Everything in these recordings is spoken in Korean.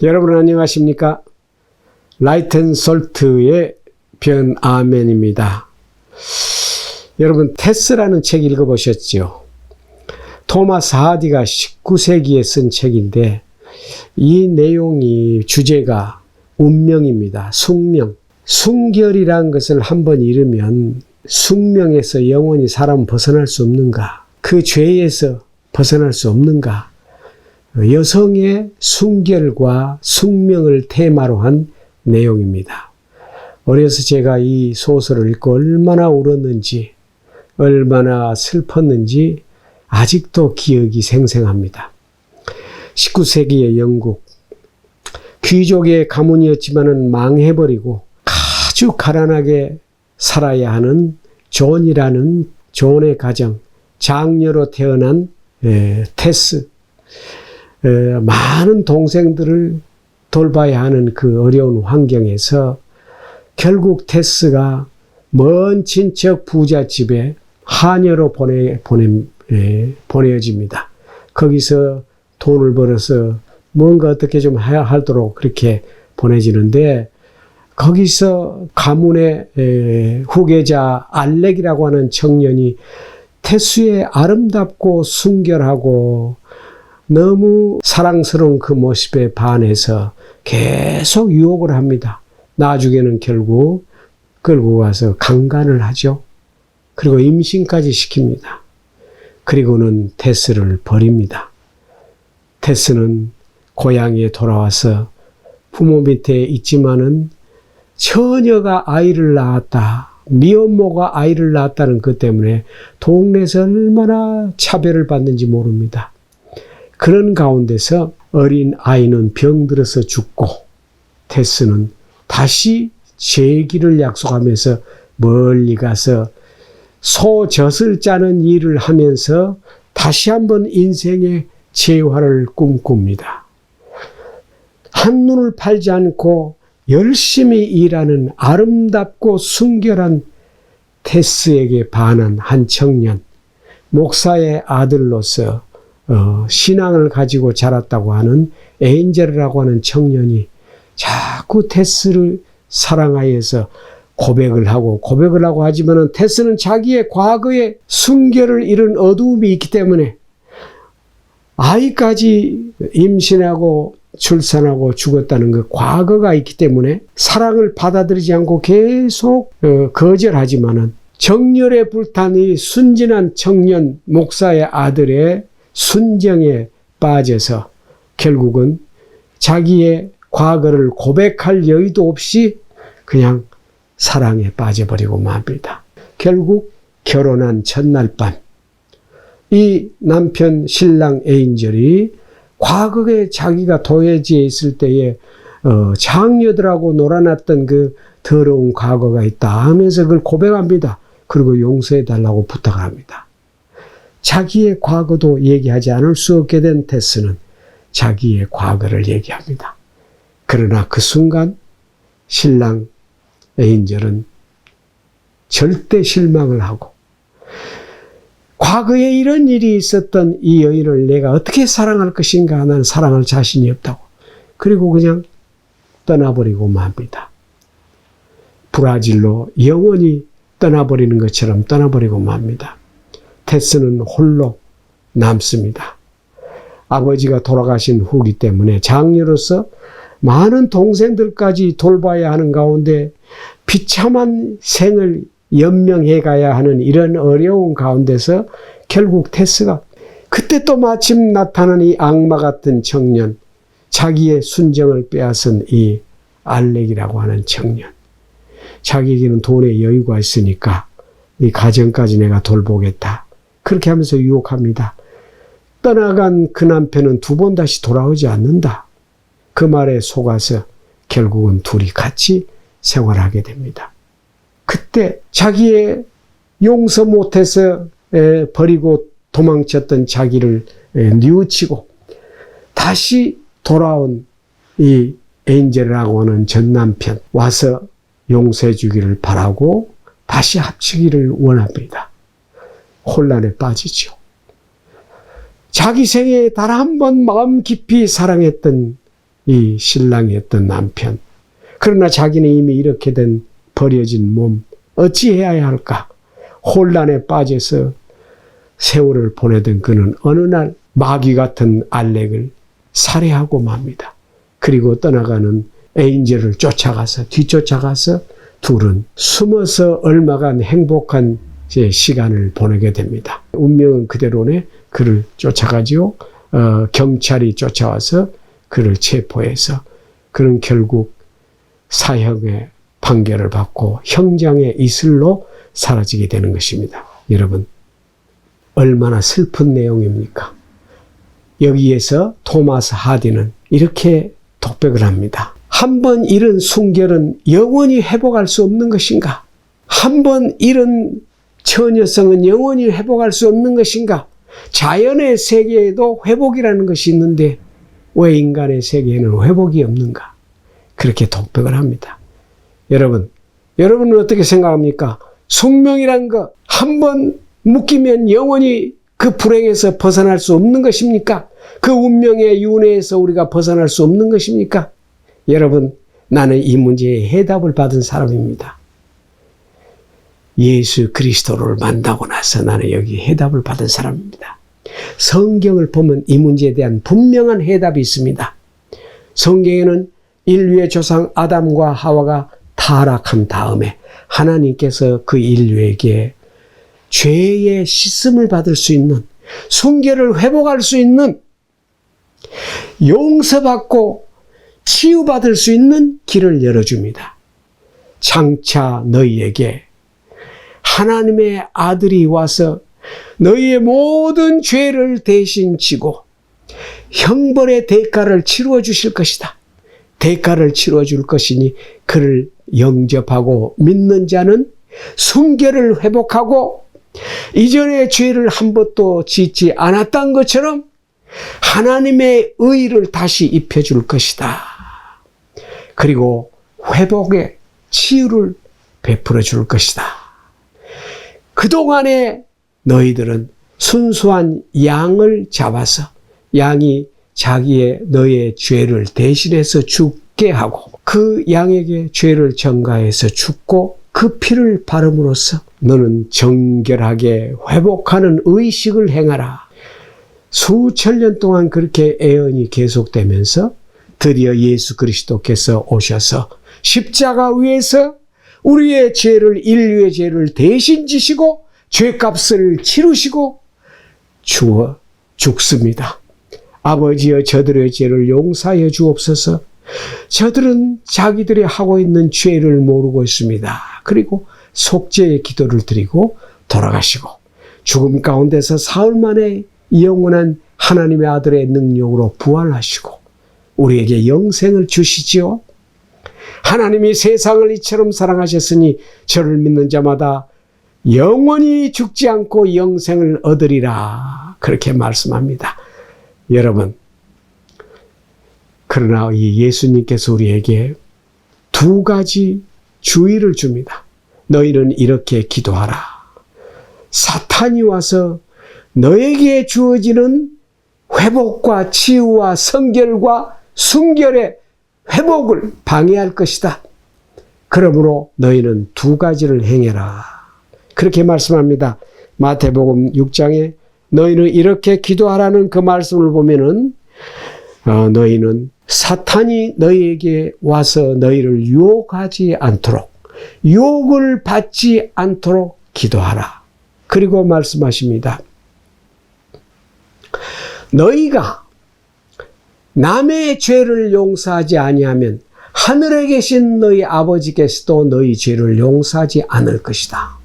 여러분 안녕하십니까? 라이튼 솔트의 변 아멘입니다. 여러분 테스라는 책 읽어보셨죠? 토마스 하디가 19세기에 쓴 책인데 이 내용이 주제가 운명입니다. 숙명. 순결이란 것을 한번 잃으면 숙명에서 영원히 사람 벗어날 수 없는가? 그 죄에서 벗어날 수 없는가? 여성의 순결과 숙명을 테마로 한 내용입니다. 어려서 제가 이 소설을 읽고 얼마나 울었는지, 얼마나 슬펐는지 아직도 기억이 생생합니다. 19세기의 영국, 귀족의 가문이었지만은 망해버리고 아주 가난하게 살아야 하는 존이라는 존의 가정, 장녀로 태어난 에, 테스, 에, 많은 동생들을 돌봐야 하는 그 어려운 환경에서 결국 테스가 먼 친척 부잣집에 하녀로 보내, 보내, 에, 보내집니다. 거기서 돈을 벌어서 뭔가 어떻게 좀 해야 하도록 그렇게 보내지는데 거기서 가문의 에, 후계자 알렉이라고 하는 청년이 태수의 아름답고 순결하고 너무 사랑스러운 그 모습에 반해서 계속 유혹을 합니다. 나중에는 결국 끌고 가서 강간을 하죠. 그리고 임신까지 시킵니다. 그리고는 테스를 버립니다. 테스는 고향에 돌아와서 부모 밑에 있지만은 처녀가 아이를 낳았다. 미혼모가 아이를 낳았다는 것 때문에 동네에서 얼마나 차별을 받는지 모릅니다. 그런 가운데서 어린 아이는 병들어서 죽고 테스는 다시 재기를 약속하면서 멀리 가서 소 젖을 짜는 일을 하면서 다시 한번 인생의 재화를 꿈꿉니다. 한눈을 팔지 않고 열심히 일하는 아름답고 순결한 테스에게 반한 한 청년, 목사의 아들로서 어, 신앙을 가지고 자랐다고 하는 에인젤이라고 하는 청년이 자꾸 테스를 사랑하여서 고백을 하고 고백을 하고 하지만은 테스는 자기의 과거의 순결을 잃은 어두움이 있기 때문에 아이까지 임신하고 출산하고 죽었다는 그 과거가 있기 때문에 사랑을 받아들이지 않고 계속 어, 거절하지만은 정열에 불탄 이 순진한 청년 목사의 아들의 순정에 빠져서 결국은 자기의 과거를 고백할 여유도 없이 그냥 사랑에 빠져버리고 맙니다. 결국 결혼한 첫날 밤, 이 남편 신랑 에인절이 과거에 자기가 도해지에 있을 때에 어, 장녀들하고 놀아났던 그 더러운 과거가 있다 하면서 그걸 고백합니다. 그리고 용서해 달라고 부탁을 합니다. 자기의 과거도 얘기하지 않을 수 없게 된 테스는 자기의 과거를 얘기합니다. 그러나 그 순간 신랑 에인절은 절대 실망을 하고 과거에 이런 일이 있었던 이 여인을 내가 어떻게 사랑할 것인가 나는 사랑할 자신이 없다고 그리고 그냥 떠나버리고 맙니다. 브라질로 영원히 떠나버리는 것처럼 떠나버리고 맙니다. 테스는 홀로 남습니다. 아버지가 돌아가신 후기 때문에 장녀로서 많은 동생들까지 돌봐야 하는 가운데 비참한 생을 연명해 가야 하는 이런 어려운 가운데서 결국 테스가 그때 또 마침 나타난 이 악마 같은 청년, 자기의 순정을 빼앗은 이 알렉이라고 하는 청년. 자기에게는 돈의 여유가 있으니까 이 가정까지 내가 돌보겠다. 그렇게 하면서 유혹합니다. 떠나간 그 남편은 두 번 다시 돌아오지 않는다. 그 말에 속아서 결국은 둘이 같이 생활하게 됩니다. 그때 자기의 용서 못해서 버리고 도망쳤던 자기를 뉘우치고 다시 돌아온 이 엔젤이라고 하는 전 남편 와서 용서해 주기를 바라고 다시 합치기를 원합니다. 혼란에 빠지죠. 자기 생에 단 한 번 마음 깊이 사랑했던 이 신랑이었던 남편. 그러나 자기는 이미 이렇게 된 버려진 몸 어찌해야 할까? 혼란에 빠져서 세월을 보내던 그는 어느 날 마귀 같은 알렉을 살해하고 맙니다. 그리고 떠나가는 에인젤을 쫓아가서 뒤쫓아가서 둘은 숨어서 얼마간 행복한 제 시간을 보내게 됩니다. 운명은 그대로네 그를 쫓아가지요. 어, 경찰이 쫓아와서 그를 체포해서 그는 결국 사형의 판결을 받고 형장의 이슬로 사라지게 되는 것입니다. 여러분, 얼마나 슬픈 내용입니까? 여기에서 토마스 하디는 이렇게 독백을 합니다. 한 번 잃은 순결은 영원히 회복할 수 없는 것인가? 한 번 잃은 처녀성은 영원히 회복할 수 없는 것인가? 자연의 세계에도 회복이라는 것이 있는데 왜 인간의 세계에는 회복이 없는가? 그렇게 독백을 합니다. 여러분, 여러분은 어떻게 생각합니까? 숙명이란 거한번 묶이면 영원히 그 불행에서 벗어날 수 없는 것입니까? 그 운명의 윤회에서 우리가 벗어날 수 없는 것입니까? 여러분, 나는 이 문제에 해답을 받은 사람입니다. 예수 그리스도를 만나고 나서 나는 여기 해답을 받은 사람입니다. 성경을 보면 이 문제에 대한 분명한 해답이 있습니다. 성경에는 인류의 조상 아담과 하와가 타락한 다음에 하나님께서 그 인류에게 죄의 씻음을 받을 수 있는 순결을 회복할 수 있는 용서받고 치유받을 수 있는 길을 열어줍니다. 장차 너희에게 하나님의 아들이 와서 너희의 모든 죄를 대신 지고 형벌의 대가를 치루어 주실 것이다. 대가를 치루어 줄 것이니 그를 영접하고 믿는 자는 순결을 회복하고 이전의 죄를 한 번도 짓지 않았던 것처럼 하나님의 의를 다시 입혀줄 것이다. 그리고 회복의 치유를 베풀어 줄 것이다. 그동안에 너희들은 순수한 양을 잡아서 양이 자기의 너의 죄를 대신해서 죽게 하고 그 양에게 죄를 전가해서 죽고 그 피를 바름으로써 너는 정결하게 회복하는 의식을 행하라. 수천 년 동안 그렇게 애언이 계속되면서 드디어 예수 그리스도께서 오셔서 십자가 위에서 우리의 죄를 인류의 죄를 대신 지시고 죄값을 치르시고 주어 죽습니다. 아버지여 저들의 죄를 용서하여 주옵소서. 저들은 자기들이 하고 있는 죄를 모르고 있습니다. 그리고 속죄의 기도를 드리고 돌아가시고 죽음 가운데서 사흘 만에 영원한 하나님의 아들의 능력으로 부활하시고 우리에게 영생을 주시지요. 하나님이 세상을 이처럼 사랑하셨으니 저를 믿는 자마다 영원히 죽지 않고 영생을 얻으리라. 그렇게 말씀합니다. 여러분, 그러나 이 예수님께서 우리에게 두 가지 주의를 줍니다. 너희는 이렇게 기도하라. 사탄이 와서 너에게 주어지는 회복과 치유와 성결과 순결의 회복을 방해할 것이다. 그러므로 너희는 두 가지를 행해라. 그렇게 말씀합니다. 마태복음 6장에 너희는 이렇게 기도하라는 그 말씀을 보면은 어, 너희는 사탄이 너희에게 와서 너희를 유혹하지 않도록 유혹을 받지 않도록 기도하라. 그리고 말씀하십니다. 너희가 남의 죄를 용서하지 아니하면 하늘에 계신 너희 아버지께서도 너희 죄를 용서하지 않을 것이다.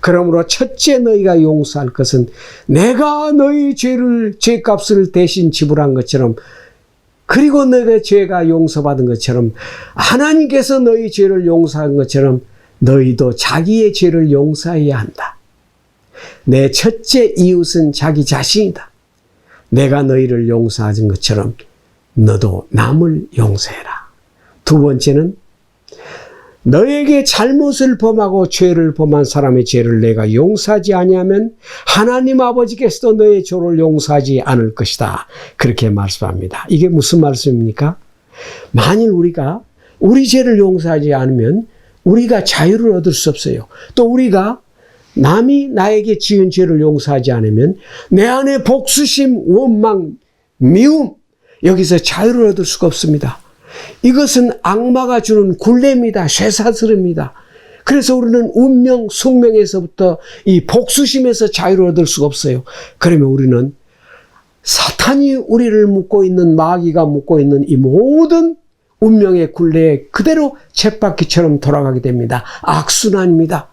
그러므로 첫째 너희가 용서할 것은 내가 너희 죄를 죄값을 대신 지불한 것처럼 그리고 너의 죄가 용서받은 것처럼 하나님께서 너희 죄를 용서한 것처럼 너희도 자기의 죄를 용서해야 한다. 내 첫째 이웃은 자기 자신이다. 내가 너희를 용서하는 것처럼 너도 남을 용서해라. 두 번째는 너에게 잘못을 범하고 죄를 범한 사람의 죄를 내가 용서하지 아니하면 하나님 아버지께서도 너의 죄를 용서하지 않을 것이다. 그렇게 말씀합니다. 이게 무슨 말씀입니까? 만일 우리가 우리 죄를 용서하지 않으면 우리가 자유를 얻을 수 없어요. 또 우리가 남이 나에게 지은 죄를 용서하지 않으면 내 안에 복수심, 원망, 미움, 여기서 자유를 얻을 수가 없습니다. 이것은 악마가 주는 굴레입니다. 쇠사슬입니다. 그래서 우리는 운명, 숙명에서부터 이 복수심에서 자유를 얻을 수가 없어요. 그러면 우리는 사탄이 우리를 묶고 있는 마귀가 묶고 있는 이 모든 운명의 굴레에 그대로 쳇바퀴처럼 돌아가게 됩니다. 악순환입니다.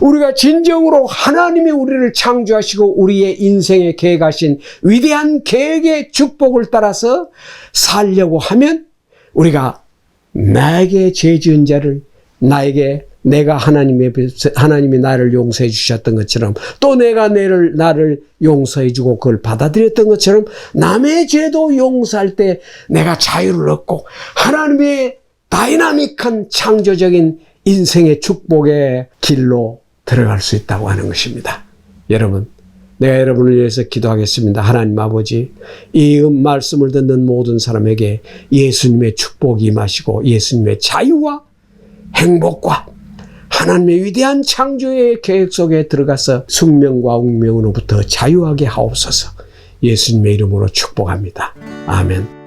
우리가 진정으로 하나님이 우리를 창조하시고 우리의 인생에 계획하신 위대한 계획의 축복을 따라서 살려고 하면 우리가 나에게 죄 지은 자를 나에게 내가 하나님의 하나님이 나를 용서해 주셨던 것처럼 또 내가 내를 나를 용서해 주고 그걸 받아들였던 것처럼 남의 죄도 용서할 때 내가 자유를 얻고 하나님의 다이나믹한 창조적인 인생의 축복의 길로 들어갈 수 있다고 하는 것입니다. 여러분, 내가 여러분을 위해서 기도하겠습니다. 하나님 아버지, 이 말씀을 듣는 모든 사람에게 예수님의 축복이 임하시고 예수님의 자유와 행복과 하나님의 위대한 창조의 계획 속에 들어가서 숙명과 운명으로부터 자유하게 하옵소서 예수님의 이름으로 축복합니다. 아멘.